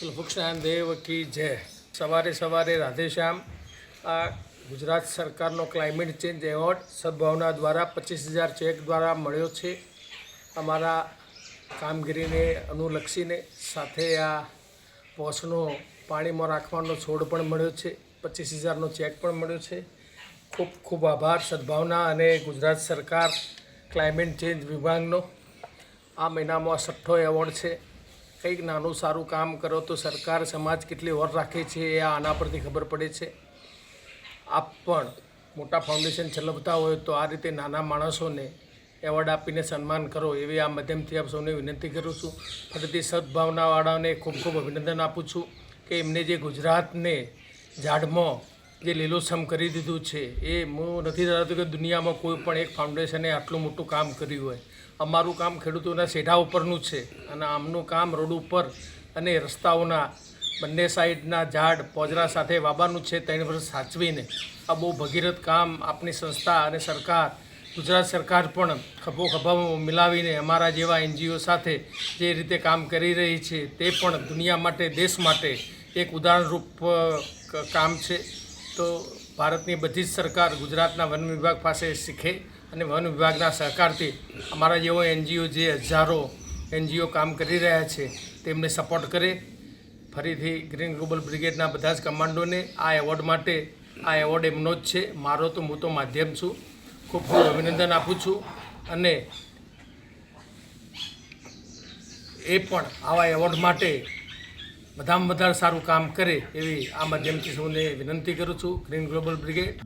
કુલભૂષણ દેવ કી જય. સવારે સવારે રાધેશ્યામ, આ ગુજરાત સરકારનો ક્લાઇમેટ ચેન્જ એવોર્ડ સદભાવના દ્વારા પચીસ હજાર ચેક દ્વારા મળ્યો છે. અમારા કામગીરીને અનુલક્ષીને સાથે આ પોસનો પાણીમાં રાખવાનો છોડ પણ મળ્યો છે. પચીસ હજારનો ચેક પણ મળ્યો છે. ખૂબ ખૂબ આભાર, સદભાવના અને ગુજરાત સરકાર ક્લાઇમેટ ચેન્જ વિભાગનો. આ મહિનામાં છઠ્ઠો એવોર્ડ છે. કંઈક નાનું સારું કામ કરો તો સરકાર સમાજ કેટલી ઓર રાખે છે એ આના પરથી ખબર પડે છે. આપ પણ મોટા ફાઉન્ડેશન ચલાવતા હોય તો આ રીતે નાના માણસોને એવોર્ડ આપીને સન્માન કરો એવી આ માધ્યમથી આપ સૌને વિનંતી કરું છું. ફરીથી સદભાવનાવાળાને ખૂબ ખૂબ અભિનંદન આપું છું કે એમને જે ગુજરાતને ઝાડમાં જે લીલોછમ કરી દીધું છે. એ હું નથી ધરાવતો કે દુનિયામાં કોઈ પણ એક ફાઉન્ડેશને આટલું મોટું કામ કર્યું હોય. અમારું કામ ખેડૂતોના સેઢા ઉપરનું છે અને આમનું કામ રોડ ઉપર અને રસ્તાઓના બંને સાઈડના ઝાડ, પોજરા સાથે વાબાનું છે ત્રણ વર્ષ સાચવીને. આ બહુ ભગીરથ કામ આપણી સંસ્થા અને સરકાર, ગુજરાત સરકાર પણ ખભો ખભા મિલાવીને અમારા જેવા એનજીઓ સાથે જે રીતે કામ કરી રહી છે તે પણ દુનિયા માટે, દેશ માટે એક ઉદાહરણરૂપ કામ છે. તો ભારતની બધી જ સરકાર ગુજરાતના વન વિભાગ પાસે શીખે અને વન વિભાગના સહકારથી અમારા જેવો એનજીઓ જે હજારો એનજીઓ કામ કરી રહ્યા છે, તેમને સપોર્ટ કરે. ફરીથી ગ્રીન ગ્લોબલ બ્રિગેડના બધા જ કમાન્ડોને આ એવોર્ડ માટે, આ એવોર્ડ એમનો જ છે. મારો તો, હું તો માધ્યમ છું. ખૂબ ખૂબ અભિનંદન આપું છું. અને એ પણ આવા એવોર્ડ માટે વધારેમાં વધારે સારું કામ કરે એવી આ માધ્યમથી સૌને વિનંતી કરું છું. Green global brigade